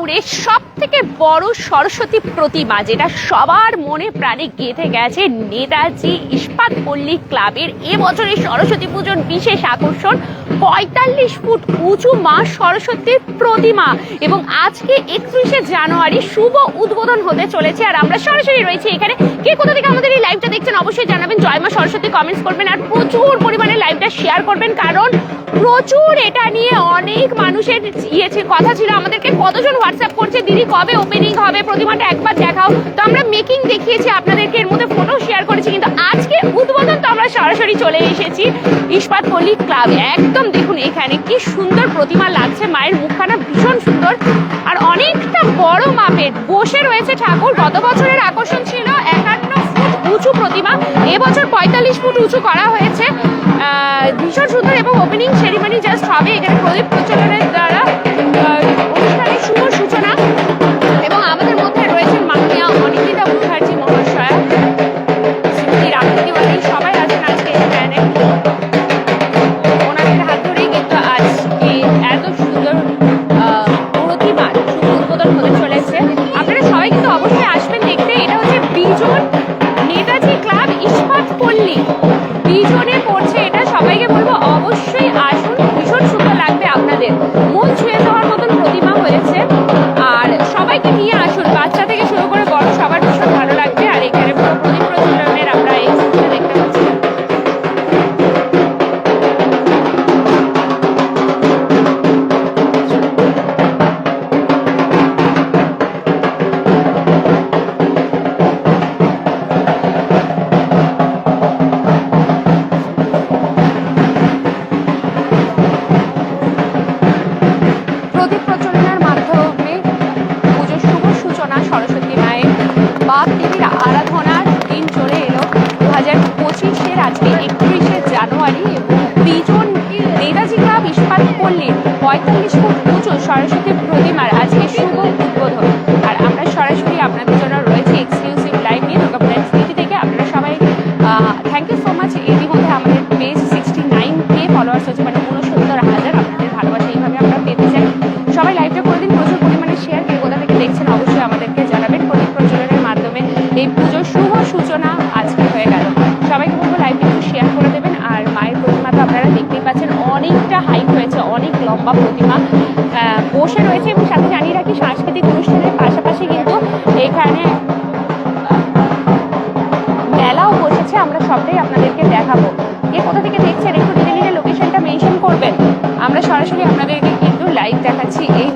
দুর্গাপুরের সব থেকে বড় সরস্বতী প্রতিমা, যেটা সবার মনে প্রাণে গেঁথে গেছে, নেতাজি ইস্পাত পল্লী ক্লাবের এবছরের সরস্বতী পুজোর বিশেষ আকর্ষণ পঁয়তাল্লিশ ফুট উঁচু মা সরস্বতীর প্রতিমা। এবং আজকে একত্রিশে জানুয়ারি শুভ উদ্বোধন হতে চলেছে। আর আমরা সরাসরি রয়েছি এখানে। কে কোথা থেকে আমাদের এই লাইভটা দেখছেন অবশ্যই জানাবেন। জয় মা সরস্বতী কমেন্টস করবেন আর প্রচুর পরিমাণে লাইভটা শেয়ার করবেন। কারণ প্রচুর এটা নিয়ে অনেক মানুষের ইয়েছে, কথা ছিল আমাদেরকে। কতজন হোয়াটসঅ্যাপ করছে, দিদি, কবে ওপেনিং হবে? প্রতিমাটা একবার দেখাও। তো আমরা মেকিং দেখিয়েছি আপনাদেরকে। এর মধ্যে ফটো শেয়ার করেছি, কিন্তু উদ্বোধন তো আমরা সরাসরি চলে এসেছি ইস্পাত পল্লী ক্লাব। একদম দেখুন এখানে কি সুন্দর প্রতিমা লাগছে, মায়ের মুখখানা ভীষণ সুন্দর। আর অনেকটা বড় মাপের, বসে রয়েছে ঠাকুর। গত বছরের আকর্ষণ ছিল একান্ন ফুট উঁচু প্রতিমা। এবছর পঁয়তাল্লিশ ফুট উঁচু করা হয়েছে। ভীষণ সুন্দর এবং ওপেনিং সেরিমনি জাস্ট হবে। এখানে প্রদীপ প্রচলনের দেবীর আরাধনার দিন চলে এলো। দু হাজার পঁচিশের আজকে একত্রিশে জানুয়ারি এবং বিজন নেতাজি ক্লাব ইস্পাত পল্লীর পঁয়তাল্লিশ ফুট উঁচু সরস্বতী সূচনা আজকে হয়ে গেল। সবাইকে বলব লাইভটা একটু শেয়ার করে দেবেন। আর মায়ের প্রতিমা তো আপনারা দেখতেই পাচ্ছেন, অনেকটা হাইট হয়েছে, অনেক লম্বা প্রতিমা। বসে রয়েছে এবং সাথে জানিয়ে রাখি সাংস্কৃতিক অনুষ্ঠানের পাশাপাশি কিন্তু এখানে মেলাও বসেছে। আমরা সবটাই আপনাদেরকে দেখাবো। কে কোথা থেকে দেখছেন একটু ধীরে ধীরে লোকেশনটা মেনশন করবেন। আমরা সরাসরি আপনাদেরকে কিন্তু লাইভ দেখাচ্ছি এই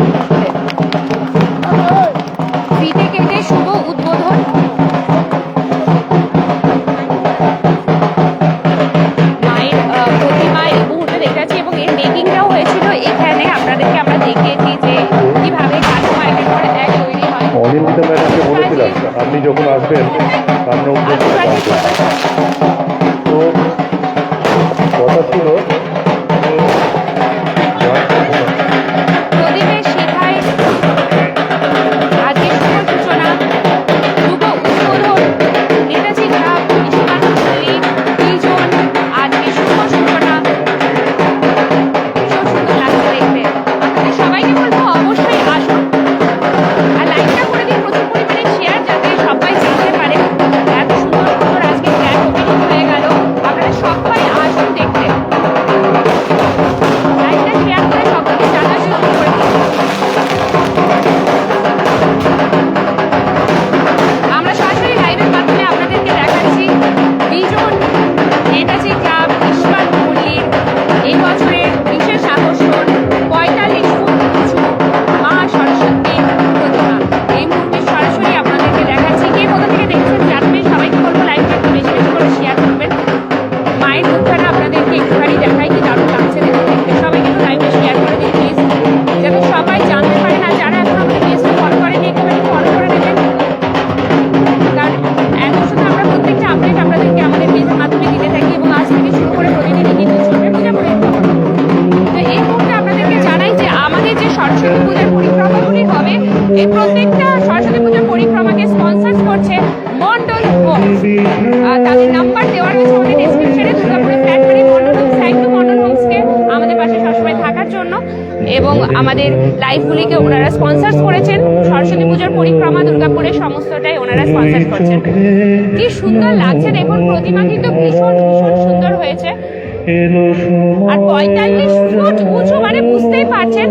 আর পঁয়তাল্লিশ ফুট উঁচু মানে বুঝতেই পারছেন।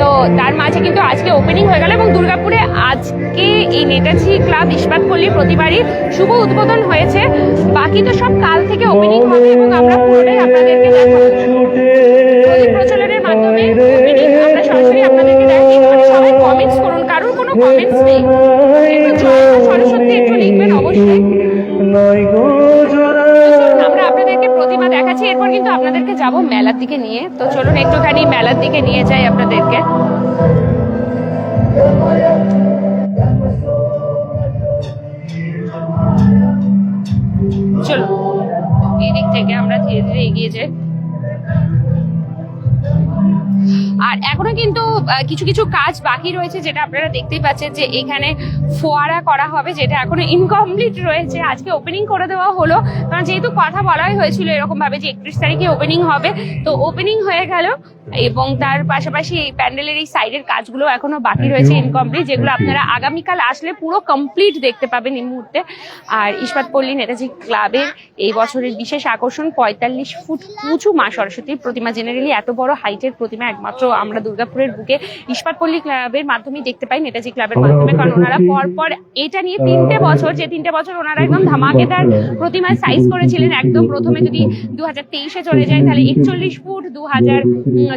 তো তার মাঝে কিন্তু আজকে ওপেনিং হয়ে গেল এবং দুর্গাপুরে আজকে এই নেতাজি ক্লাব, ইস্পাত পল্লী প্রতিবারই শুভ উদ্বোধন হয়েছে। বাকি তো সব কাল থেকে ওপেনিং হবে এবং আমরা পুরোটাই আপনাদেরকে প্রচলনের আপনাদেরকে দেখাই মানে কমেন্টস করুন, কারোর কোনো কমেন্টস নেই। একটু লিখবেন অবশ্যই। আমরা আপনাদেরকে প্রতিমা দেখাচ্ছি। এরপর কিন্তু আপনাদেরকে যাব মেলার দিকে নিয়ে। তো চলুন, একটুখানি মেলার দিকে নিয়ে যাই আপনাদেরকে। চলুন, এই দিক থেকে আমরা ধীরে ধীরে এগিয়ে যাই। আর এখনও কিন্তু কিছু কিছু কাজ বাকি রয়েছে যেটা আপনারা দেখতেই পাচ্ছেন যে এখানে ফোয়ারা করা হবে যেটা এখনও ইনকমপ্লিট রয়েছে। আজকে ওপেনিং করে দেওয়া হলো কারণ যেহেতু কথা বলাই হয়েছিল এরকম ভাবে যে একত্রিশ তারিখে ওপেনিং হবে তো ওপেনিং হয়ে গেল এবং তার পাশাপাশি এই প্যান্ডেলের এই সাইডের কাজগুলো এখনও বাকি রয়েছে ইনকমপ্লিট যেগুলো আপনারা আগামীকাল আসলে পুরো কমপ্লিট দেখতে পাবেন এই মুহূর্তে। আর ইস্পাত পল্লী নেতাজি ক্লাবের এই বছরের বিশেষ আকর্ষণ পঁয়তাল্লিশ ফুট উঁচু মা সরস্বতীর প্রতিমা। জেনারেলি এত বড় হাইটের প্রতিমা একমাত্র আমরা দুর্গাপুরের বুকে ইস্পাত পল্লী ক্লাবের মাধ্যমে দেখতে পাই নেতাজি ক্লাবের মাধ্যমে কারণ ওনারা পরপর এটা নিয়ে তিনটে বছর যে তিনটে বছর ওনারা একদম ধামাকেদার প্রতিমার সাইজ করেছিলেন একদম প্রথমে যদি দু হাজার তেইশে চলে যায় তাহলে একচল্লিশ ফুট দু হাজার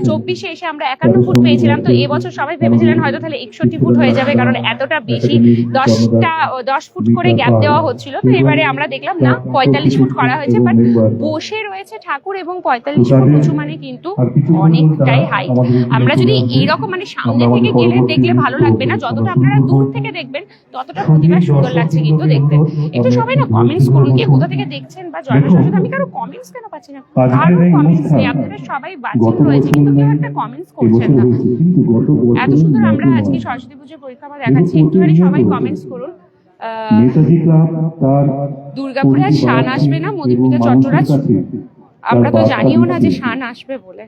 চব্বিশে এসে আমরা একান্ন ফুট পেয়েছিলাম। তো এবছর সবাই ভেবেছিলেন হয়তো তাহলে একষট্টি ফুট হয়ে যাবে কারণ এতটা বেশি দশটা দশ ফুট করে গ্যাপ দেওয়া হচ্ছিল। তো এবারে আমরা দেখলাম না পঁয়তাল্লিশ ফুট করা হয়েছে বাট বসে রয়েছে ঠাকুর এবং পঁয়তাল্লিশ ফুট উঁচু মানে কিন্তু অনেকটাই হাইট আমরা যদি এইরকম মানে সামনে থেকে গেলে দেখলে ভালো লাগবে না যতটা আপনারা দূর থেকে দেখবেন ততটা প্রতিমা সুন্দর লাগছে কিন্তু দেখতে। একটু সবাই না কমেন্টস করুন কে কোথা থেকে দেখছেন বা জয় মা সরস্বতী আমি কারও কমেন্টস কেন পাচ্ছি না? কারও কমেন্টস নেই আপনারা সবাই বাচিক রয়েছে কিন্তু কেউ একটা কমেন্টস করছেন না। এত সুন্দর আমরা আজকে সরস্বতী পুজোর পরিক্রমা দেখাচ্ছি একটুখানি সবাই কমেন্টস করুন। নেতাজি ক্লাব তার দুর্গাপুরে আর শান আসবে না মধুমিতা চট্টরাজ? আমরা তো জানিও না যে শান আসবে বলে।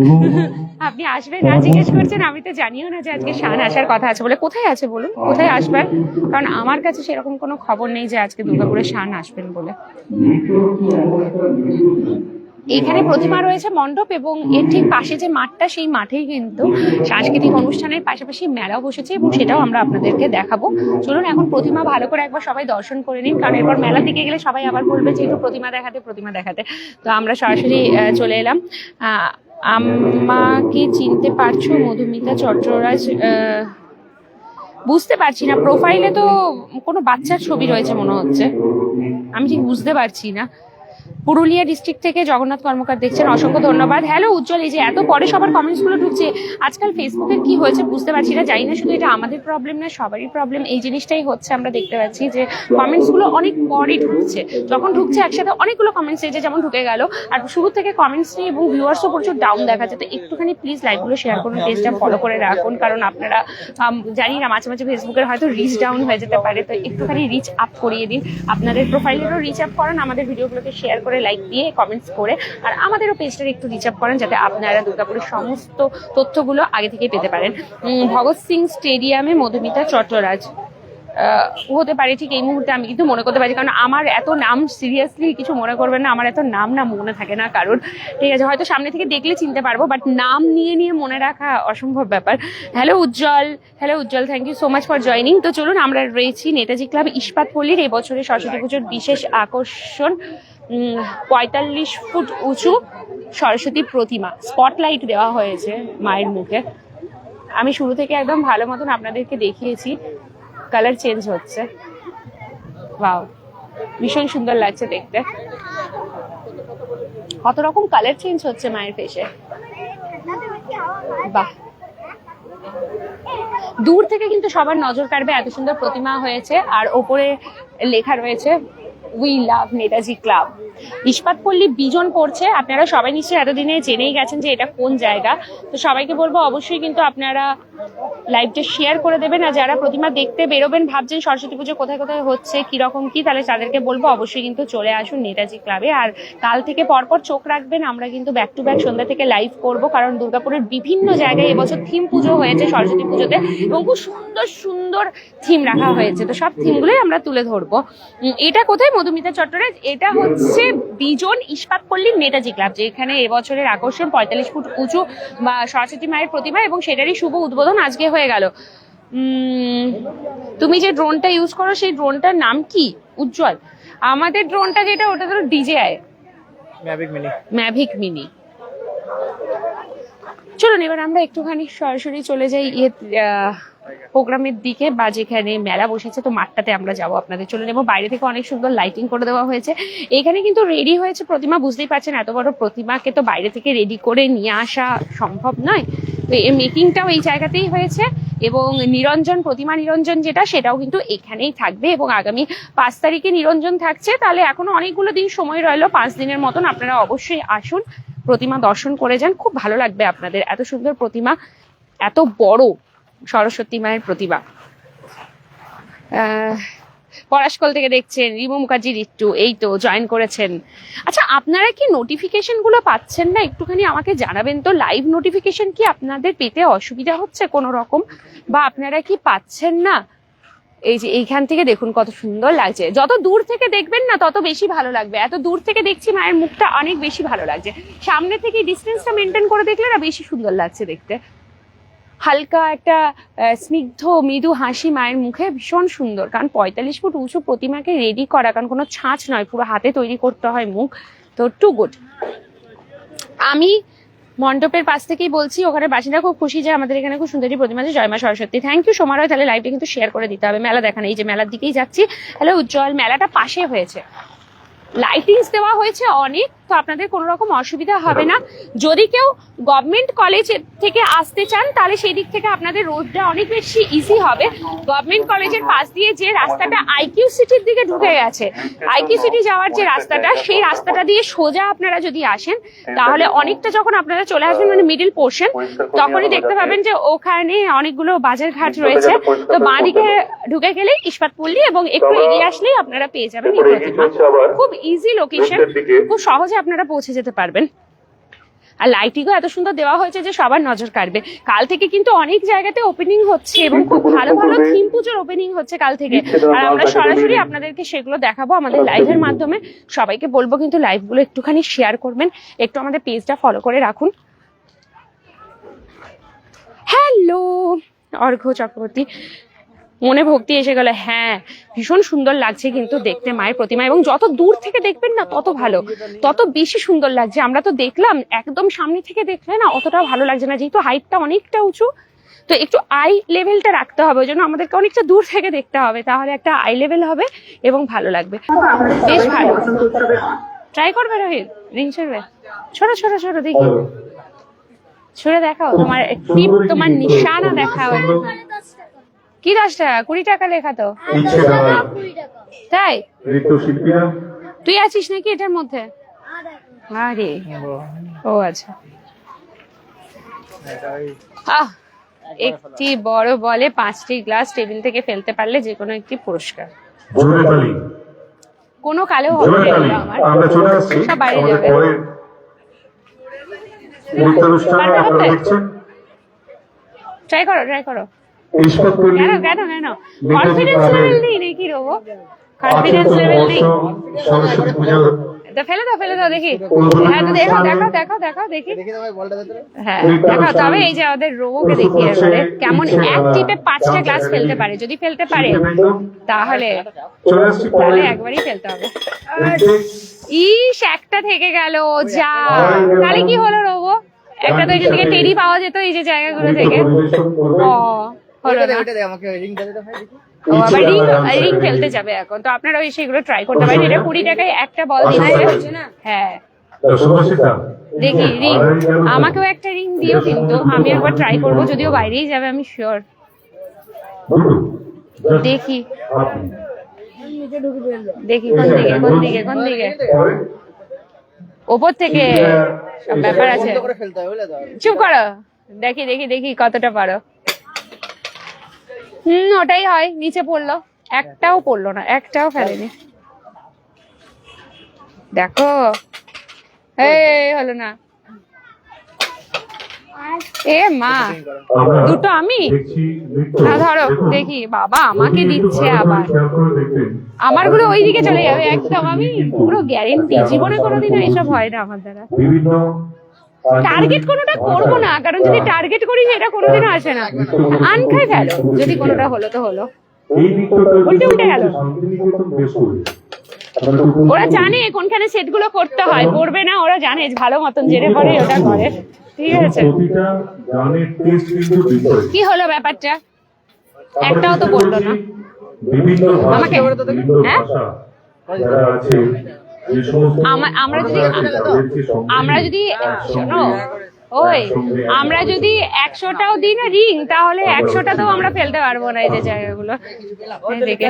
আপনি আসবেন না জিজ্ঞেস করছেন আমি তো জানিও না যে আজকে শান আসার কথা আছে বলে। কোথায় আছে বলুন? কোথায় আসবেন কারণ আমার কাছে সেরকম কোনো খবর নেই যে আজকে দুর্গাপুরে শান আসবেন বলে। এখানে প্রতিমা রয়েছে মণ্ডপ এবং এর ঠিক পাশে যে মাঠটা সেই মাঠেই কিন্তু সাংস্কৃতিক অনুষ্ঠানের পাশাপাশি মেলাও বসেছে এবং সেটাও আমরা আপনাদেরকে দেখাবো। চলুন এখন প্রতিমা ভালো করে একবার সবাই দর্শন করে নিন কারণ এরপর মেলা দিকে গেলে সবাই আবার বলবে যে একটু প্রতিমা দেখাতে প্রতিমা দেখাতে। তো আমরা সরাসরি চলে এলাম। আহ, আমাকে চিনতে পারছ? মধুমিতা চট্টরাজ বুঝতে পারছি না। প্রোফাইলে তো কোনো বাচ্চার ছবি রয়েছে মনে হচ্ছে। আমি ঠিক বুঝতে পারছি না। পুরুলিয়া ডিস্ট্রিক্ট থেকে জগন্নাথ কর্মকার দেখছেন। অসংখ্য ধন্যবাদ। হ্যালো উজ্জ্বল, এই যে এত পরে সবার কমেন্টসগুলো ঢুকছে, আজকাল ফেসবুকের কি হয়েছে বুঝতে পারছি না। জানি না শুধু এটা আমাদের প্রবলেম না, সবারই প্রবলেম এই জিনিসটাই হচ্ছে আমরা দেখতে পাচ্ছি যে কমেন্টসগুলো অনেক পরে ঢুকছে। যখন ঢুকছে একসাথে অনেকগুলো কমেন্টস যে যেমন ঢুকে গেল, আর শুরু থেকে কমেন্টস নেই এবং ভিউয়ার্সও প্রচুর ডাউন দেখা যায়। তো একটুখানি প্লিজ লাইভগুলো শেয়ার করুন পেজটা ফলো করে রাখুন। কারণ আপনারা জানি না, মাঝে মাঝে ফেসবুকের হয়তো রিচ ডাউন হয়ে যেতে পারে। তো একটুখানি রিচ আপ করিয়ে দিন। আপনাদের প্রোফাইলেরও রিচ আপ করান, আমাদের ভিডিওগুলোকে শেয়ার লাইক দিয়ে কমেন্টস করে আর আমাদেরও পেজটার একটু রিচ করেন যাতে আপনারা দুর্গাপুরের সমস্ত তথ্যগুলো আগে থেকে পেতে পারেন। ভগৎ সিং স্টেডিয়ামে মধুমিতা চট্টরাজ হতে পারে ঠিক এই মুহূর্তে আমি কিন্তু মনে করতে পারি, কারণ আমার এত নাম সিরিয়াসলি কিছু মনে করবেন না, আমার এত নাম না মনে থাকে না কারণ ঠিক আছে, হয়তো সামনে থেকে দেখলে চিনতে পারব বাট নাম নিয়ে নিয়ে মনে রাখা অসম্ভব ব্যাপার। Hello Ujjwal. Hello Ujjwal thank you so much for joining তো চলুন, আমরা রয়েছি নেতাজি ক্লাব ইস্পাত পল্লীর এই বছরের সরস্বতী পুজোর বিশেষ আকর্ষণ। পঁয়তাল্লিশ ফুট উঁচু সরস্বতী প্রতিমা। স্পটলাইট দেওয়া হয়েছে মায়ের মুখে। আমি শুরু থেকে একদম ভালো মতন আপনাদেরকে দেখিয়েছি। কালার চেঞ্জ হচ্ছে। ওয়াও ভীষণ সুন্দর লাগছে দেখতে। কত রকম কালার চেঞ্জ হচ্ছে মায়ের ফেসে বাহ! দূর থেকে কিন্তু সবার নজর কাড়বে এত সুন্দর প্রতিমা হয়েছে। আর ওপরে লেখা রয়েছে we love Netaji club Ispatpalli বিজন পড়ছে আপনারা সবাই নিশ্চয়ই এতদিনে জেনেই গেছেন যে এটা কোন জায়গা। তো সবাইকে বলব, অবশ্যই কিন্তু আপনারা লাইভটা শেয়ার করে দেবেন। আর যারা প্রতিমা দেখতে বেরোবেন, ভাবছেন সরস্বতী পুজো কোথায় কোথায় হচ্ছে, কীরকম কি, তাহলে তাদেরকে বলব। অবশ্যই কিন্তু চলে আসুন নেতাজি ক্লাবে। আর কাল থেকে পরপর চোখ রাখবেন। আমরা কিন্তু ব্যাক টু ব্যাক সন্ধ্যা থেকে লাইভ করব। কারণ দুর্গাপুরের বিভিন্ন জায়গায় এবছর থিম পুজো হয়েছে সরস্বতী পুজোতে। এবং খুব সুন্দর সুন্দর থিম রাখা হয়েছে। তো সব থিমগুলোই আমরা তুলে ধরবো। এটা কোথায়? মধুমিতা চট্টরাজ এটা হচ্ছে বিজন ইস্পাত পল্লীর নেতাজি ক্লাব, যেখানে এবছরের আকর্ষণ পঁয়তাল্লিশ ফুট উঁচু, বা সরস্বতী মায়ের প্রতিমা, এবং সেটারই শুভ উদ্বোধন আজকে হয়ে গেল। তুমি যে ড্রোনটা ইউজ করো সেই ড্রোনটার নাম কি? উজ্জ্বল। আমাদের ড্রোনটা যেটা ওটা তো DJI Mavic mini Mavic mini চলুন এবার আমরা একটুখানি সরাসরি চলে যাই। ইয়ে প্রোগ্রামের দিকে। বা যেখানে মেলা বসেছে তো মাঠটাতে আমরা যাব আপনাদের। চলে নেব বাইরে থেকে অনেক সুন্দর লাইটিং করে দেওয়া হয়েছে। এখানে কিন্তু রেডি হয়েছে প্রতিমা বুঝতেই পারছেন এত বড় প্রতিমাকে তো বাইরে থেকে রেডি করে নিয়ে আসা সম্ভব নয়। তো মেকিংটাও এই জায়গাতেই হয়েছে এবং নিরঞ্জন প্রতিমা নিরঞ্জন যেটা সেটাও কিন্তু এখানেই থাকবে এবং আগামী পাঁচ তারিখে নিরঞ্জন থাকছে। তাহলে এখনও অনেকগুলো দিন সময় রইল পাঁচ দিনের মতন আপনারা অবশ্যই আসুন প্রতিমা দর্শন করে যান। খুব ভালো লাগবে আপনাদের এত সুন্দর প্রতিমা এত বড় সরস্বতী মায়ের প্রতিমা। আহ, পলাশকল থেকে দেখছেন রিমু মুখার্জি রিট্টু এই তো জয়েন করেছেন। আচ্ছা আপনারা কি নোটিফিকেশনগুলো পাচ্ছেন না? একটুখানি আমাকে জানাবেন তো লাইভ নোটিফিকেশন কি আপনাদের পেতে অসুবিধা হচ্ছে কোনো রকম? বা আপনারা কি পাচ্ছেন না? এই যে এইখান থেকে দেখুন কত সুন্দর লাগছে। যত দূর থেকে দেখবেন না, তত বেশি ভালো লাগবে। এত দূর থেকে দেখছি মায়ের মুখটা অনেক বেশি ভালো লাগছে। সামনে থেকে ডিস্টেন্সটা মেনটেন করে দেখলে না বেশি সুন্দর লাগছে দেখতে। হালকা একটা স্নিগ্ধ, মৃদু হাসি মায়ের মুখে ভীষণ সুন্দর। কারণ পঁয়তাল্লিশ ফুট উঁচু প্রতিমাকে রেডি করা, কারণ কোনো ছাঁচ নয়, পুরো হাতে তৈরি করতে হয় মুখ। তো টু গুড আমি মণ্ডপের পাশ থেকেই বলছি, ওখানে বাসিন্দা খুব খুশি যে আমাদের এখানে খুব সুন্দরী প্রতিমা আছে জয়মা সরস্বতী। থ্যাংক ইউ সোমারয় তাহলে লাইভটা কিন্তু শেয়ার করে দিতে হবে। মেলা দেখানো এই যে মেলার দিকেই যাচ্ছি। হ্যালো উজ্জ্বল, মেলাটা পাশে হয়েছে। লাইটিংস দেওয়া হয়েছে অনেক। তো আপনাদের কোনো রকম অসুবিধা হবে না। যদি কেউ গভর্নমেন্ট কলেজ থেকে আসতে চান তাহলে সেই দিক থেকে আপনাদের রোডটা অনেক বেশি ইজি হবে। গভর্নমেন্ট কলেজের পাশ দিয়ে যে রাস্তাটা আইকিউ সিটির দিকে ঢুকে গেছে আইকিউ সিটি যাওয়ার যে রাস্তাটা সেই রাস্তাটা দিয়ে সোজা আপনারা যদি আসেন তাহলে অনেকটা যখন আপনারা চলে আসবেন মানে মিডিল পোর্শন তখনই দেখতে পাবেন যে ওখানে অনেকগুলো বাজার ঘাট রয়েছে। তো বাঁদিকে ঢুকে গেলেই ইস্পাত পল্লী এবং একটু এগিয়ে আসলেই আপনারা পেয়ে যাবেন খুব ইজি লোকেশন খুব সহজে আপনারা পৌঁছে যেতে পারবেন। আর লাইটিংও এত সুন্দর দেওয়া হয়েছে যে সবার নজর কাড়বে। কাল থেকে কিন্তু অনেক জায়গাতে ওপেনিং হচ্ছে এবং খুব ভালো ভালো থিম পুজোর ওপেনিং হচ্ছে কাল থেকে। আর আমরা সরাসরি আপনাদেরকে সেগুলো দেখাবো আমাদের লাইভের মাধ্যমে। সবাইকে বলব কিন্তু লাইভগুলো একটুখানি শেয়ার করবেন। একটু আমাদের পেজটা ফলো করে রাখুন। হ্যালো অর্ঘ্য চক্রবর্তী। মনে ভক্তি এসে গেল হ্যাঁ ভীষণ সুন্দর লাগছে কিন্তু দেখতে মায়ের প্রতিমা এবং যত দূর থেকে দেখবেন না তত ভালো। তত বেশি সুন্দর লাগছে। আমরা তো দেখলাম একদম সামনে থেকে দেখলে না অতটা ভালো লাগছে না যেহেতু হাইটটা অনেকটা উঁচু। তো একটু আই লেভেলটা রাখতে হবে ওই জন্য আমাদেরকে অনেকটা দূর থেকে দেখতে হবে তাহলে একটা আই লেভেল হবে এবং ভালো লাগবে। বেশ ভালো। ট্রাই করবে রোহিত? রিং ছড়বে? ছোট ছোট ছোট দেখি। ছুড়ে দেখাও তোমার টিপ তোমার নিশানা দেখাও। কি দশ টাকা? কুড়ি টাকা লেখা তো। তাই? তুই আছিস নাকি এটার মধ্যে? আরে ও আচ্ছা। আহ একটি বড় বলে পাঁচটি গ্লাস টেবিল থেকে ফেলতে পারলে যে কোনো একটি পুরস্কার। কোনো কালেও হবে না তালি আমরা। চলে আসছি সব বাইরে যাবে। ট্রাই করো ট্রাই করো। ইস্পাত পল্লী কেন কেন? কেন কনফিডেন্স লেভেল নেই নাকি রবো? কনফিডেন্স লেভেল নেই। সরস্বতী পুজোর ফেলে দাও ফেলে দাও দেখি। হ্যাঁ দেখো দেখো দেখো দেখো দেখি। হ্যাঁ দেখো তবে এই যে রোবোকে দেখি এবারে কেমন এক টিপে পাঁচটা গ্লাস ফেলতে পারে। যদি ফেলতে পারে তাহলে তাহলে একবারই ফেলতে হবে। ইস একটা থেকে গেল যা। তাহলে কি হলো রোবো? একটা তো এখান থেকে টেরি পাওয়া যেত এই যে জায়গাগুলো থেকে। ও রিং ফেলতে যাবে এখন। তো আপনারা ওই সেগুলো ট্রাই করতে পারেন। এটা কুড়ি টাকায় একটা বল দিচ্ছে। হ্যাঁ। দেখি রিং আড়াই গেল তো। আমাকেও একটা রিং দিও কিন্তু আমি একবার ট্রাই করব যদিও বাইরেই যাবে আমি শিওর দেখি। দেখি কোন দিকে কোন দিকে কোন দিকে। ওপর থেকে সব ব্যাপার আছে। চুপ করো। দেখি দেখি দেখি কতটা পারো। হুম, ওটাই হয়, নিচে পড়ল। একটাও পড়ল না, একটাও ফেলেনি। দেখো। হলো না। এ মা, দুটো আমি? না, ধরো, দেখি। বাবা আমাকে দিচ্ছে আবার। আমারগুলো ওইদিকে চলে যাবে, একদম আমি পুরো গ্যারেন্টি জীবনে কোনোদিনও এসব হয় না আমার দ্বারা। টার্গেট কোনোটা করব না কারণ যদি টার্গেট করি এটা কোনোদিনও আসে না আনখাই ফেলো যদি কোনোটা হলো তো হলো উল্টে উল্টে গেল। করে ওরা জানে কোনখানে সেটগুলো করতে হয় করবে না ওরা জানে ভালো মতন জেনে পরে ওটা করে ঠিক আছে। কি হলো ব্যাপারটা একটাও তো বলল না আমাকে? হ্যাঁ? আমরা যদি আমরা যদি শোনো ওই আমরা যদি একশোটাও দিই না রিং তাহলে একশোটাতেও আমরা ফেলতে পারব না এই যে জায়গাগুলো। দেখে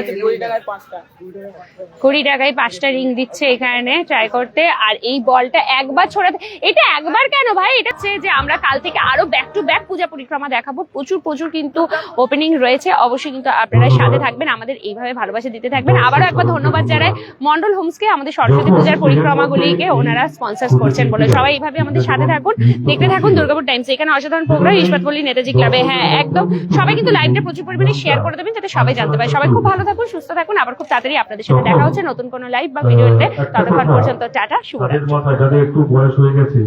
কুড়ি টাকায় পাঁচটা। রিং দিচ্ছে এখানে ট্রাই করতে আর এই বলটা একবার ছড়াতে এটা একবার কেন ভাই? এটা হচ্ছে যে আমরা কাল থেকে আরও ব্যাক টু ব্যাক পূজা পরিক্রমা দেখাবো। প্রচুর প্রচুর কিন্তু ওপেনিং রয়েছে। অবশ্যই কিন্তু আপনারা সাথে থাকবেন আমাদের এইভাবে ভালোবাসা দিতে থাকবেন। আবারও একবার ধন্যবাদ জানাই মন্ডল হোমসকে আমাদের সরস্বতী পূজার পরিক্রমাগুলিকে ওনারা স্পন্সার করছেন বলে। সবাই এইভাবে আমাদের সাথে থাকুন। দেখতে থাকুন দুর্গাপুর টাইমস এখানে অসাধারণ প্রোগ্রাম ইস্পাতপল্লী নেতাজি ক্লাবে হ্যাঁ একদম। সবাই কিন্তু লাইভটা প্রচুর পরিমাণে শেয়ার করে দেবেন যাতে সবাই জানতে পারে। সবাই খুব ভালো থাকুন, সুস্থ থাকুন। আবার খুব তাড়াতাড়ি আপনাদের সাথে দেখা হচ্ছে নতুন কোন লাইভ বা ভিডিওতে ততক্ষণ পর্যন্ত, টাটা গেছে।